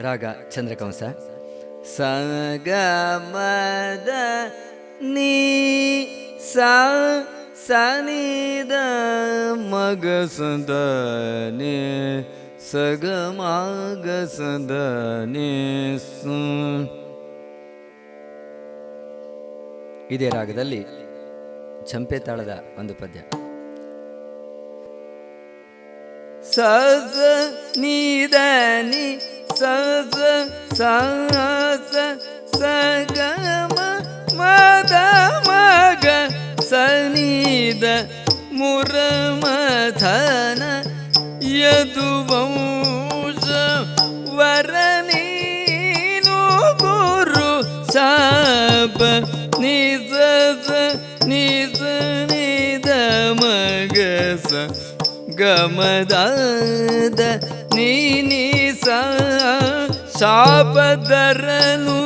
ರಾಗ ಚಂದ್ರಕಂಸ. ಸ ಗ ಮದ ನೀ ಸಾ ದ ಮಗ ಸದ ನಿ ಸ. ಗ ಮ ಗ ಸದ ನಿ ಇದೇ ರಾಗದಲ್ಲಿ ಚಂಪೆ ತಾಳದ ಒಂದು ಪದ್ಯ. ಸ ಸ ನೀ ದ ನಿ ಸ ಸ ಸ ಸ ಸ ಗ ಮ ಮ ದ ಮ ಗ ಸ ನೀ ದ ಮುರ ಮ ಧನ ಯದು ವಂಶ ವರ ನೀನು ಗುರು ಸಾಪ ನಿ ಸ ಸ ನಿ ಸ ನಿ ದ ಮ ಗ ಸ ಗಮದಾದ ನೀ ನೀ ಸ ಶಾಪದರನು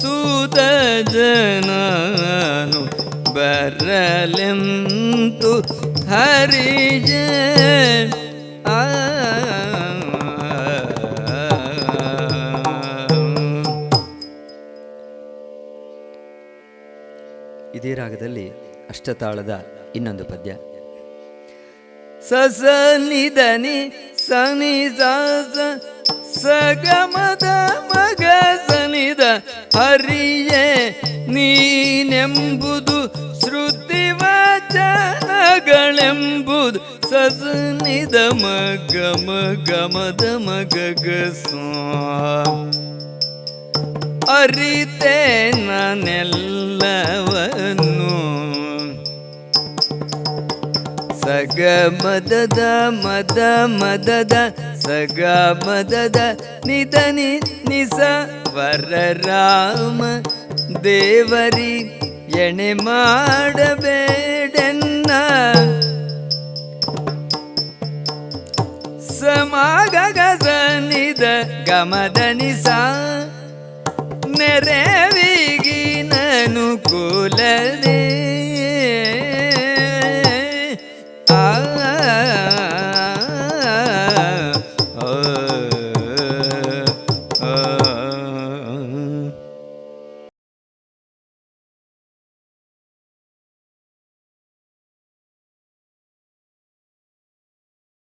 ಸೂತ ಜನನು ಬರಲೆಂತು ಹರಿಜ ಆ. ಇದೇ ರಾಗದಲ್ಲಿ ಅಷ್ಟತಾಳದ ಇನ್ನೊಂದು ಪದ್ಯ. ಸ ಸನಿ ನಿ ಸಗಮದ ಮಗ ಸನಿದ ಹರಿಯೇ ನೀನೆಂಬುದು ಶ್ರುತಿ ವಚನಗಳೆಂಬುದು ಸಸನಿದ ಮಗ ಮಗಮದ ಮಗ ಅರಿತೆ ನಾನೆಲ್ಲವನ್ನು ಸಗ ಮದದ ಮದ ಮದದ ಸಗ ಮದದ ನಿಧನಿ ನಿಸ ವರ ರಾಮ ದೇವರಿ ಎಣೆ ಮಾಡಬೇಡೆನ್ನ ಸಮಾಗ ಗಸ ನಿದ ಗಮದ ನಿಸ ನೆರವಿಗಿನನು ಕುಲದೇ